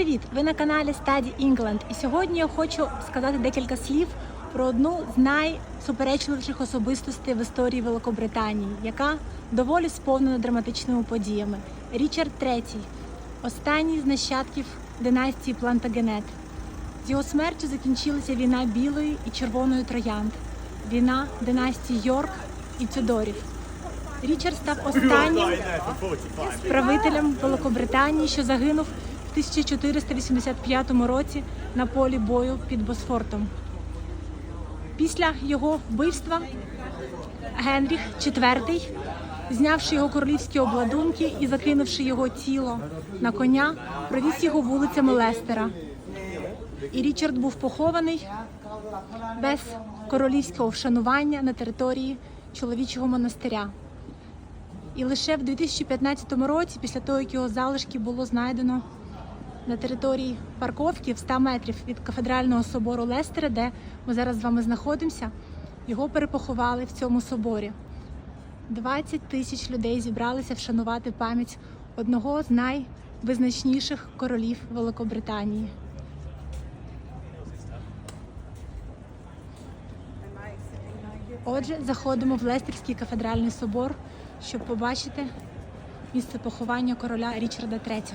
привіт! Ви на каналі Study England. І сьогодні я хочу сказати декілька слів про одну з найсуперечливіших особистостей в історії Великобританії, яка доволі сповнена драматичними подіями. Річард III, останній з нащадків династії Плантагенет. З його смертю закінчилася війна білої і червоної троянд, війна династії Йорк і Тюдорів. Річард став останнім правителем Великобританії, що загинув 1485 році на полі бою під Босфортом. Після його вбивства Генріх IV, знявши його королівські обладунки і закинувши його тіло на коня, провіз його вулицями Лестера. І Річард був похований без королівського вшанування на території чоловічого монастиря. І лише в 2015 році, після того, як його залишки було знайдено на території парковки в 100 метрів від кафедрального собору Лестера, де ми зараз з вами знаходимося, його перепоховали в цьому соборі. 20 тисяч людей зібралися вшанувати пам'ять одного з найвизначніших королів Великобританії. Отже, заходимо в Лестерський кафедральний собор, щоб побачити місце поховання короля Річарда III.